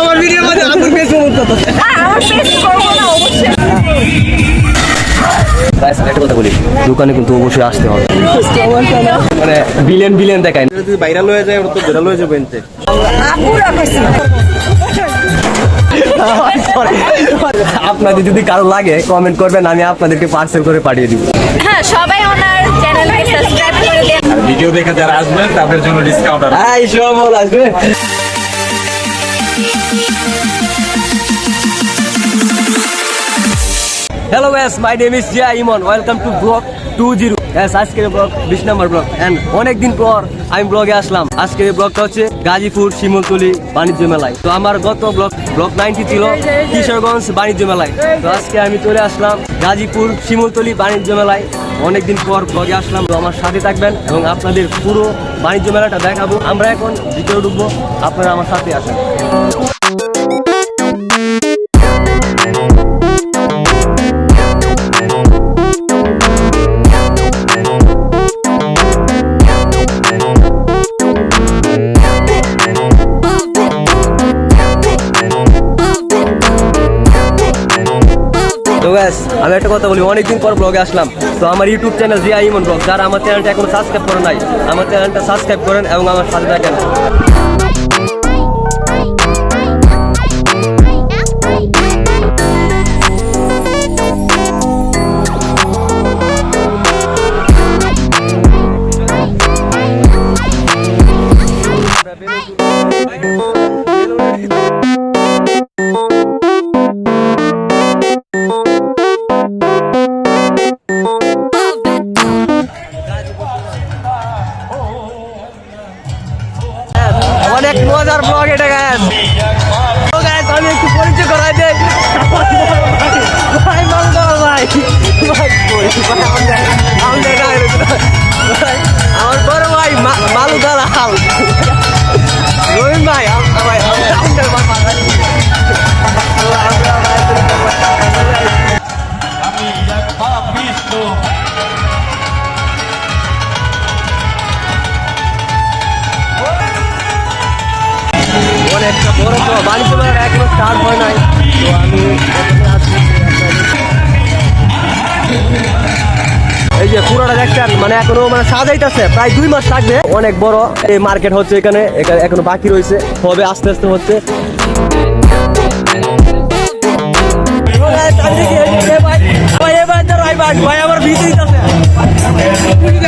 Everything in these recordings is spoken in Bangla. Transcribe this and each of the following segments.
আমার ভিডিও মধ্যে ফেস আমার ফেস করব না অবশ্যই দোকানে কিন্তু অবশ্যই আসতে হবে মানে বিলেন বিলেন দেখায় যদি ভাইরাল হয়ে যায় তো হয়ে যাবে আপনাদের যদি কারো লাগে কমেন্ট করবেন আমি আপনাদেরকে পার্সেল করে পাঠিয়ে দিব হ্যাঁ সবাই ওনার চ্যানেলকে সাবস্ক্রাইব করে ভিডিও দেখে যারা আসবেন তাদের জন্য ডিসকাউন্ট আছে সব আসবে Hello guys, my name is Jia Iman. Welcome to Vlog 20. এস আজকের ব্লগ বিশ নম্বর ব্লগ অ্যান্ড অনেকদিন পর আমি ব্লগে আসলাম আজকের ব্লগটা হচ্ছে গাজীপুর শিমলতলি বাণিজ্য মেলায় তো আমার গত ব্লগ ব্লক নাইনটি ছিল কিশোরগঞ্জ বাণিজ্য মেলায় তো আজকে আমি চলে আসলাম গাজীপুর শিমলতলি বাণিজ্য মেলায় অনেকদিন পর ব্লগে আসলাম তো আমার সাথে থাকবেন এবং আপনাদের পুরো বাণিজ্য মেলাটা দেখাবো আমরা এখন ভিতরে ঢুকবো আপনারা আমার সাথে আসেন ব্যাস আমি একটা কথা বলি অনেকদিন পর ব্লগে আসলাম তো আমার YouTube channel Zia Emon vlog যারা আমার চ্যানেলটা এখন সাবস্ক্রাইব করে নাই আমার চ্যানেলটা সাবস্ক্রাইব করেন এবং আমার সাথে থাকেন স্টার্ট হয় নাই তো আমি এই যে পুরোটা দেখছেন মানে এখনো মানে সাজাইতেছে প্রায় দুই মাস থাকবে অনেক বড় এই মার্কেট হচ্ছে এখানে এখানে এখনো বাকি রয়েছে হবে আস্তে আস্তে হচ্ছে ভাই আমার ভিতরে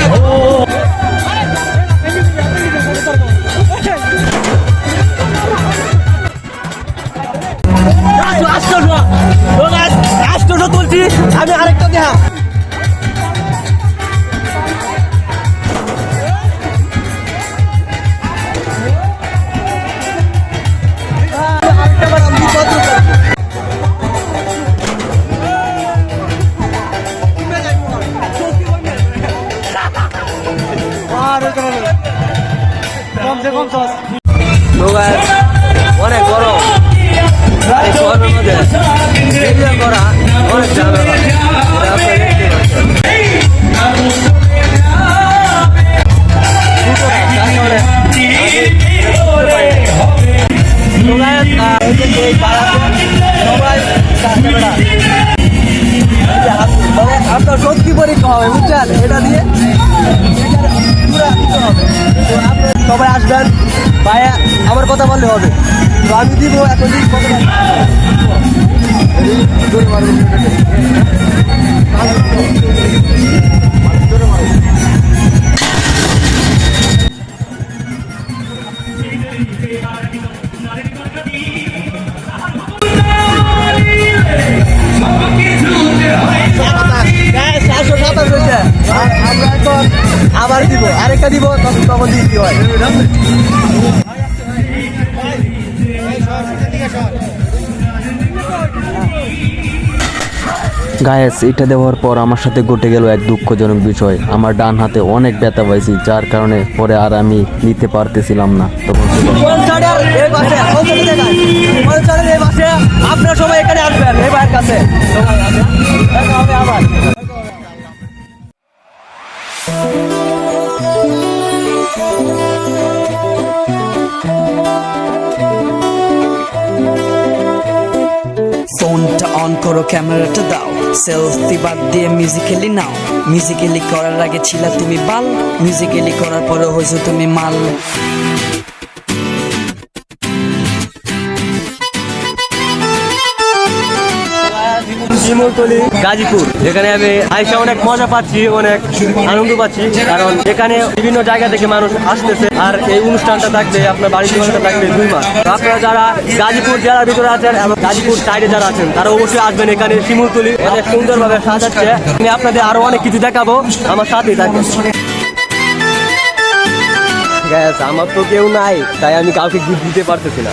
অনেক গরম শহরের মধ্যে করা অনেক ঝামেলা সবাই তো শক্তি পরীক্ষা হবে বুঝছেন এটা দিয়ে সবাই আসবেন ভাইয়া আমার কথা বললে হবে তো আমি দিব এখন কত গায়েস এটা দেওয়ার পর আমার সাথে ঘটে গেল এক দুঃখজনক বিষয় আমার ডান হাতে অনেক ব্যথা পাইছি যার কারণে পরে আর আমি নিতে পারতেছিলাম না তখন এখানে আসবেন কাছে অন করো ক্যামেরাটা দাও সেলফি বাদ দিয়ে মিউজিক্যালি নাও মিউজিক্যালি করার আগে ছিলা তুমি বাল মিউজিক্যালি করার পরে হয়েছো তুমি মাল শিমুলতলি গাজীপুর যেখানে আমি আইসা অনেক মজা পাচ্ছি অনেক আনন্দ পাচ্ছি কারণ এখানে বিভিন্ন জায়গা থেকে মানুষ আসতেছে আর এই অনুষ্ঠানটা থাকবে আপনার বাড়ির অনুষ্ঠানটা থাকবে দুই মাস আপনারা যারা গাজীপুর জেলার ভিতরে আছেন এবং গাজীপুর সাইডে যারা আছেন তারা অবশ্যই আসবেন এখানে শিমুলতলি অনেক সুন্দরভাবে সাজাচ্ছে আমি আপনাদের আরো অনেক কিছু দেখাবো আমার সাথে থাকবেন আমার তো কেউ নাই তাই আমি কাউকে গিফট দিতে পারতেছি না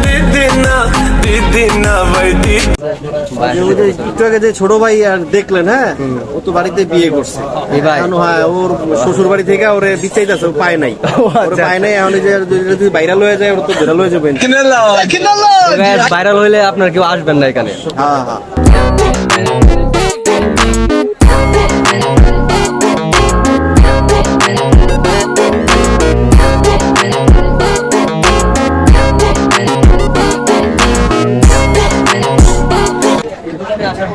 একটু আগে যে ছোট ভাই আর দেখলেন হ্যাঁ ও তো বাড়িতে বিয়ে করছে হ্যাঁ ওর শ্বশুর বাড়ি থেকে ওরে বিচাইতেছে ও পায় নাই আচ্ছা, আচ্ছা। পায় নাই এখন যে যদি ভাইরাল হয়ে যায় ওর তো ভাইরাল হয়ে যাবেন ভাইরাল হইলে আপনার কেউ আসবেন না এখানে হ্যাঁ হ্যাঁ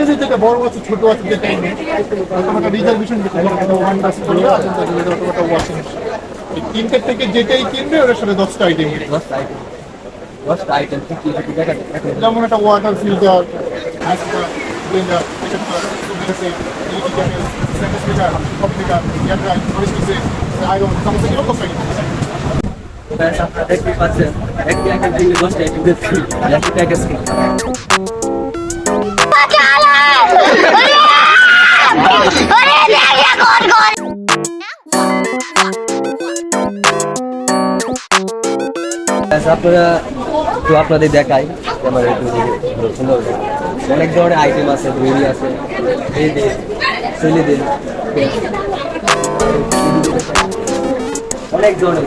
স্টেজে যেটা বড় আছে ছোট আছে যেটা নেই একটা রিজার্ভেশন যেটা ওয়ান বাস করলে অথবা ওয়াশিং এই তিনটা থেকে যেটাই কিনবে ওর সাথে দশটা আইটেম আইটেম দশটা আইটেম যেমন একটা ওয়াটার ফিল্টার ব্লেন্ডার আপনারা দেখতে পাচ্ছেন একটি আইটেম থেকে দশটা আইটেম দেখছি একটি প্যাকেজ আপনারা তো আপনাদের দেখাই আমার সুন্দর অনেক ধরনের আইটেম আছে বিরিয়ানি আছে এই দিন চলি দিন অনেক ধরনের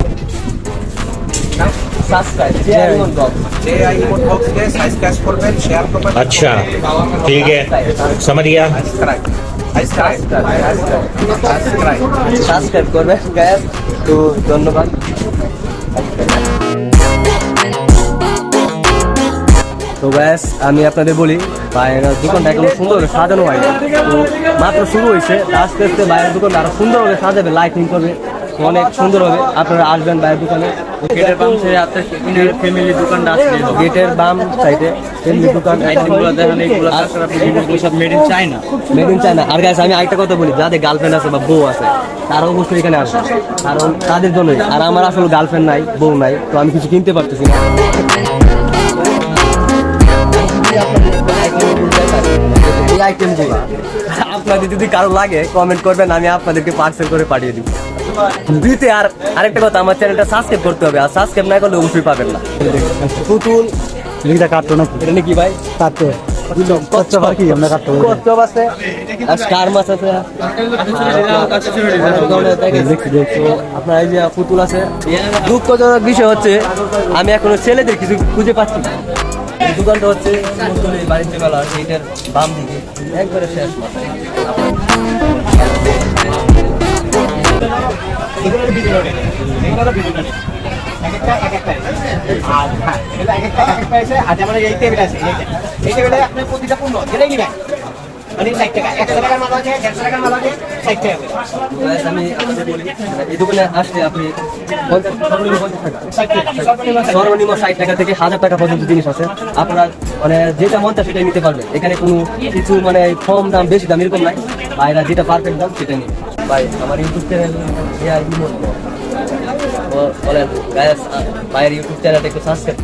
সাবস্ক্রাইব যে আইমন ডগ अच्छा ठीक है समझ गया সাবস্ক্রাইব করবেন গ্যাস তো ধন্যবাদ তো ব্যাস আমি আপনাদের বলি বাইরের দোকানটা এখন সুন্দর করে সাজানো হয়নি তো মাত্র শুরু হয়েছে আস্তে আস্তে বাইরের দোকানটা আরো সুন্দরভাবে সাজাবে লাইটিং করবে তো অনেক সুন্দর হবে আপনারা আসবেন বাইরের দোকানে গেটের বাম সাইডে আপনার ফ্যামিলি দোকানটা আসলে গেটের বাম সাইডে ফ্যামিলি দোকান আইটেমগুলো দেখেন এইগুলো আপনারা বিভিন্ন সব মেড ইন চায়না আর গাইস আমি আরেকটা কথা বলি যাদের গার্লফ্রেন্ড আছে বা বউ আছে তারা অবশ্যই এখানে আসবে কারণ তাদের জন্যই আর আমার আসলে গার্লফ্রেন্ড নাই বউ নাই তো আমি কিছু কিনতে পারতেছি না আপনাদের যদি কারো লাগে কমেন্ট করবেন আমি আপনাদেরকে পার্সেল করে পাঠিয়ে দিই দুইতে আর আরেকটা কথা আমার চ্যানেলটা সাবস্ক্রাইব করতে হবে আর সাবস্ক্রাইব না করলে অবশ্যই পাবেন না পুতুল লিখটা কাটতো না এটা নাকি ভাই কাটতো আমি এখন ছেলেদের কিছু খুঁজে পাচ্ছি দোকানটা হচ্ছে বাড়িতে বেলা সেইটার বাম দিকে একবারে শেষ মাথায় হ্যাঁ, আছে মানে আপনার সর্বনিম্ন ষাট টাকা থেকে হাজার টাকা পর্যন্ত জিনিস আছে আপনারা মানে যেটা মন সেটাই নিতে পারবেন এখানে কোনো কিছু মানে কম দাম বেশি দাম এরকম নাই বাইরা যেটা পারফেক্ট দাম সেটা নিবে ভাই আমার ইউটিউব চ্যানেল বলেন গায়েস ভাইয়ের ইউটিউব চ্যানেলটা একটু সাবস্ক্রাইব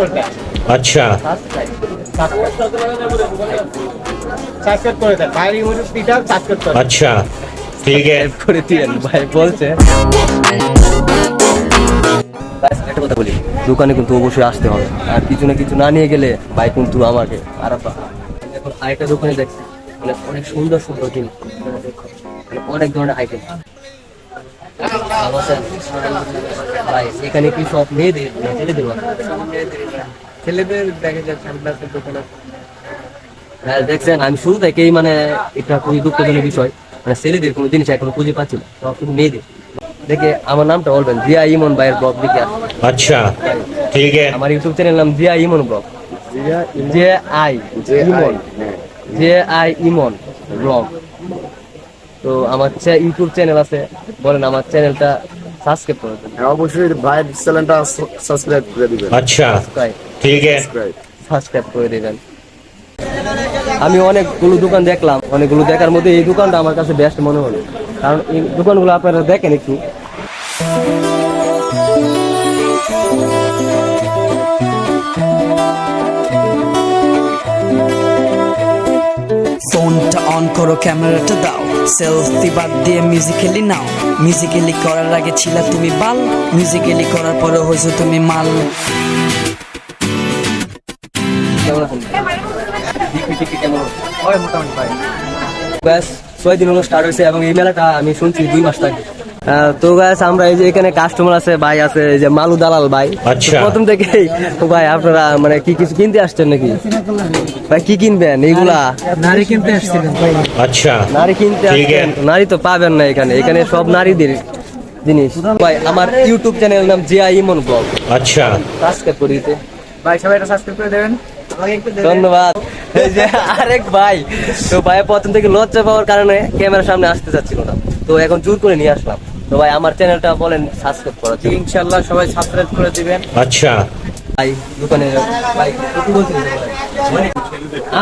করুন আচ্ছা। আচ্ছা, ভাই বলছে কথা বলি দোকানে কিন্তু অবশ্যই আসতে হবে আর কিছু না কিছু না নিয়ে গেলে ভাই কিন্তু আমাকে আর এখন আরেকটা দোকানে দেখছি অনেক সুন্দর সুন্দর জিনিস মানে অনেক ধরনের আইটেম এখানে কি সব মেয়েদের ছেলেদের ছেলেদের দেখা যায় হ্যাঁ, দেখছেন আমি শুরু থেকেই মানে এটা খুবই দুঃখজনক বিষয় মানে ছেলেদের কোনো জিনিস এখনো খুঁজে পাচ্ছি না সব কিন্তু মেয়েদের দেখে আমার নামটা বলবেন জিয়া ইমন ভাইয়ের ব্লগ দেখে আচ্ছা ঠিক আছে আমার ইউটিউব চ্যানেল নাম Zia Emon vlog Zia I Emon J I Emon vlog তো আমার ইউটিউব চ্যানেল আছে বলেন আমার চ্যানেলটা সাবস্ক্রাইব করে দেন হ্যাঁ, অবশ্যই ভাই চ্যানেলটা সাবস্ক্রাইব করে দিবেন আচ্ছা ঠিক আছে সাবস্ক্রাইব করে দিবেন আমি অনেকগুলো দোকান দেখলাম অনেকগুলো দেখার মধ্যে এই দোকানটা আমার কাছে বেস্ট মনে হলো কারণ এই দোকানগুলো আপনারা দেখেন একটু করো ক্যামেরাটা দাও সেলফি বাদ দিয়ে মিউজিক্যালি নাও মিউজিক্যালি করার আগে ছিল তুমি বাল মিউজিক্যালি করার পরে হয়েছো তুমি মাল ব্যাস ছয় দিন হলো স্টার্ট হয়েছে এবং এই মেলাটা আমি শুনছি দুই মাস থাকবে তো গাছ আমরা এই যে এখানে কাস্টমার আছে ভাই আছে এই যে মালু দালাল ভাই আচ্ছা। প্রথম থেকে ভাই আপনারা মানে কি কিছু কিনতে আসছেন নাকি ভাই কি কিনবেন এইগুলা নারী কিনতে আসছেন আচ্ছা নারী কিনতে আসছেন নারী তো পাবেন না এখানে এখানে সব নারীদের জিনিস ভাই আমার ইউটিউব চ্যানেল নাম জিয়া ইমন ব্লগ আচ্ছা সাবস্ক্রাইব করে দিতে ভাই সবাই এটা সাবস্ক্রাইব করে দেবেন ধন্যবাদ যে আরেক ভাই তো ভাই প্রথম থেকে লজ্জা পাওয়ার কারণে ক্যামেরার সামনে আসতে চাচ্ছিল না তো এখন জোর করে নিয়ে আসলাম তো ভাই আমার চ্যানেলটা বলেন সাবস্ক্রাইব করা ইনশাআল্লাহ সবাই সাবস্ক্রাইব করে দিবেন আচ্ছা ভাই দোকানে ভাই কত বলছেন মানে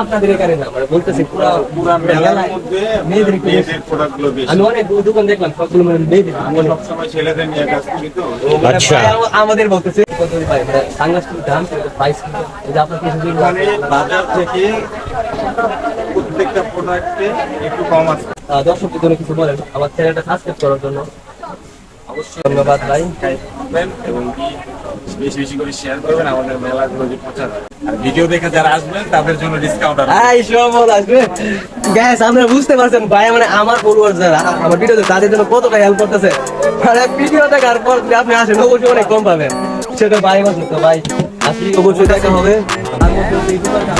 আপনাদের মানে বলতেছি পুরো পুরো মেলার মধ্যে মেয়েদের প্রোডাক্টগুলো বেশি আমি অনেক দোকান দেখলাম সবগুলো মানে মেয়েদের আমরা সব সময় ছেলেদের নিয়ে কাজ করি তো আচ্ছা আমাদের বলতেছে কত ভাই মানে দাম প্রাইস কিছু বাজার থেকে প্রত্যেকটা প্রোডাক্টে একটু কম আছে দর্শকদের জন্য কিছু বলেন আমার চ্যানেলটা সাবস্ক্রাইব করার জন্য ধন্যবাদ ভাই এবং বেশি বেশি করে শেয়ার করবেন আমাদের মেলাগুলো যে প্রচার আর ভিডিও দেখে যারা আসবেন তাদের জন্য ডিসকাউন্ট আসবে গ্যাস আমরা বুঝতে পারছেন ভাই মানে আমার ফলোয়ার যারা আমার তাদের জন্য কতটা হেল্প করতেছে আর মানে ভিডিও দেখার পর আপনি আসেন অবশ্যই অনেক কম পাবেন সেটা ভাই বলছে তো ভাই আসলে অবশ্যই দেখা হবে আর এই দোকানে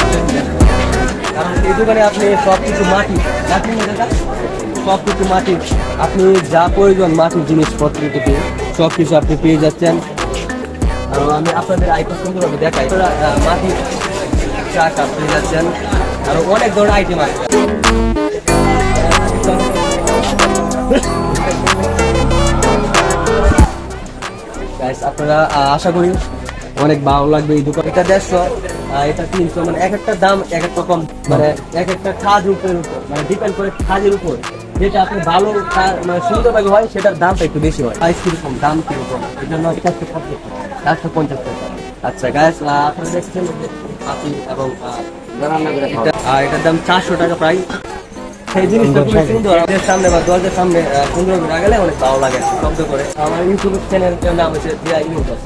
কারণ এই দোকানে আপনি সব কিছু মাটি মাটি নিয়ে সব কিছু মাটির আপনি যা প্রয়োজন মাটির জিনিসপত্র থেকে সব কিছু আপনি পেয়ে যাচ্ছেন আমি আপনাদের আইটেম সুন্দরভাবে দেখাই মাটির চা কাপ পেয়ে যাচ্ছেন আরো অনেক ধরনের আইটেম আছে আপনারা আশা করি অনেক ভালো লাগবে এই দোকান এটা দেড়শো এটা তিনশো মানে এক একটা দাম এক এক রকম মানে এক একটা খাজ উপরের উপর মানে ডিপেন্ড করে খাজের উপর যেটা আপনি ভালো মানে সুন্দরভাবে হয় সেটার দামটা একটু বেশি হয় প্রাইস কীরকম দাম কীরকম এই জন্য চারশো পঞ্চাশ পঞ্চাশ টাকা আচ্ছা গাছ আপনারা দেখছেন আপনি এবং এটার দাম চারশো টাকা প্রায় সেই জিনিসটা খুবই সুন্দর আমাদের সামনে বা দরজার সামনে সুন্দর করে গেলে অনেক ভালো লাগে শব্দ করে আমার ইউটিউব চ্যানেলটার নাম হচ্ছে জিয়া ইমন বক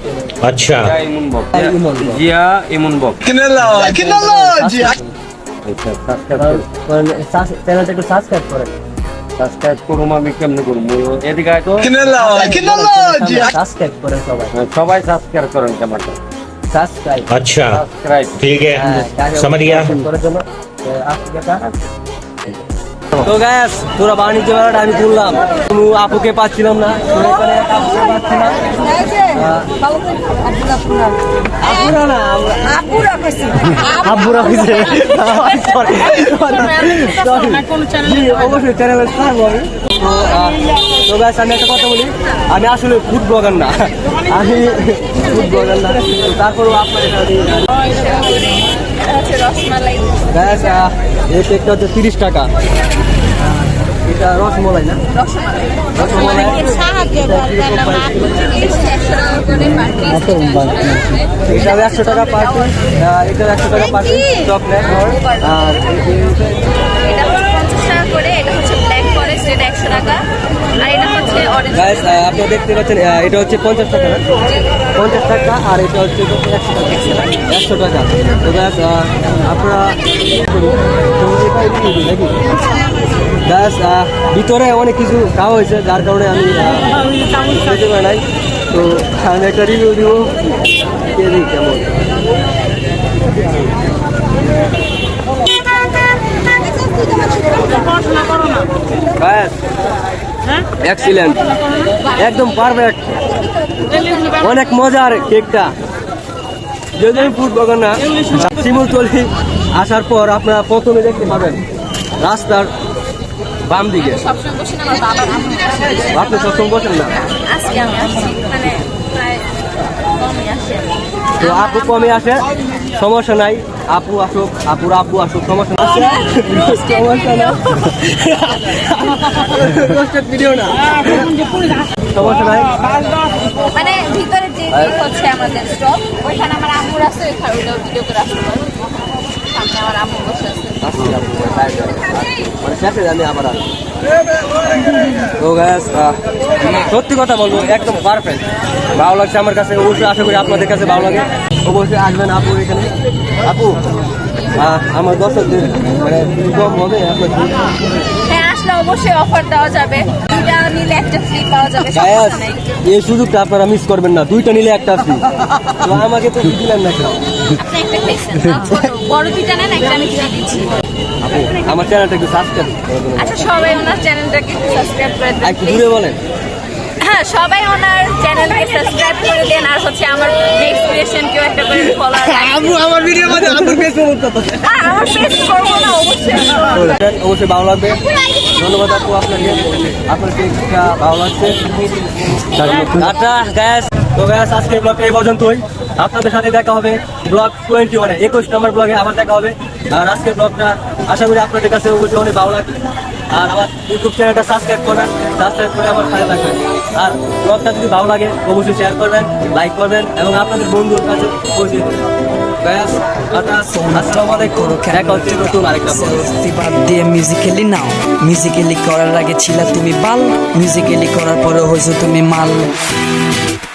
আচ্ছা জিয়া ইমন বক জিয়া ইমন বক কিনে নাও কিনে নাও জিয়া আচ্ছা সাবস্ক্রাইব করেন মানে একটু সাবস্ক্রাইব করে সাবস্ক্রাইব করুম আমি কেমনে করবো এদিকে আয় তো সাবস্ক্রাইব করেন সবাই সবাই সাবস্ক্রাইব করেন ক্যামেরাটা সাবস্ক্রাইব अच्छा সাবস্ক্রাইব ठीक হ্যাঁ, है समझ गया তো গ্যাস তোরা বাণিজ্য মেলাটা আমি ঘুরলাম কোনো আপুকে পাচ্ছিলাম না আমি আমি একটা কথা বলি আসলে ফুড ব্লগার না আমি ফুড ব্লগার না তারপরেও আপনার হচ্ছে রসমালাই গ্যাস এই কেকটা হচ্ছে তিরিশ টাকা এটা রসমলাই না রসমলাই এটা একশো টাকা পার এটা একশো টাকা পার পিস চকলেট আর এটা একশো টাকা আর এটা দেখতে পাচ্ছেন এটা হচ্ছে পঞ্চাশ টাকা না পঞ্চাশ টাকা আর এটা হচ্ছে একশো টাকা একশো টাকা তো ব্যাস আপনারা নাকি ব্যাস ভিতরে অনেক কিছু খাওয়া হয়েছে যার কারণে আমি খেতে পারি তো আমি একটা রিভিউ দিব কেমন এক্সিলেন্ট হ্যাঁ? একদম পারফেক্ট অনেক মজার কেকটা যদি আমি ফুট বগান না শিমুলতলি আসার পর আপনারা প্রথমে দেখতে পাবেন রাস্তার বাম দিকে আপনি সপ্তম বসেন না মানে তো আপনি কমে আসে সমস্যা নাই আপু আসুক আপুর আপু আসুক সমস্যা সমস্যা না সমস্যা মানে আমার মানে সত্যি কথা বলবো একদম পারফেক্ট ভালো লাগছে আমার কাছে অবশ্যই আশা করি আপনাদের কাছে ভালো লাগে অবশ্যই আসবেন আপু এখানে আপু আমার দর্শকদের মানে কম হবে হ্যাঁ অবশ্যই সুযোগটা আপনারা মিস করবেন না দুইটা নিলে একটা আমাকে দিলেন না আমার চ্যানেলটা আচ্ছা, একটু দূরে বলেন হ্যাঁ সবাই ওনার চ্যানেলকে সাবস্ক্রাইব করে দেন আর হচ্ছে আমার কেউ একটা করে ফলো আমার মধ্যে ফেস আমার ফেস করব না অবশ্যই অবশ্যই ভালো লাগবে ধন্যবাদ আপু আপনাকে আপনার কেকটা ভালো লাগছে টাটা গ্যাস তো গ্যাস আজকের ব্লগটা এই পর্যন্তই আপনাদের সাথে দেখা হবে ব্লগ টোয়েন্টি ওয়ানে একুশ নম্বর ব্লগে আবার দেখা হবে আর আজকের ব্লগটা আশা করি আপনাদের কাছে অবশ্যই অনেক ভালো লাগবে আর আমার ইউটিউব চ্যানেলটা সাবস্ক্রাইব করবেন সাবস্ক্রাইব করে আমার সাথে থাকবেন আর ব্লগটা যদি ভালো লাগে অবশ্যই শেয়ার করবেন লাইক করবেন এবং আপনাদের বন্ধুর কাছে পৌঁছে মিউজিক্যালি নাও মিউজিক্যালি করার আগে ছিলা তুমি বাল মিউজিক্যালি করার পরে হয়েছো তুমি মাল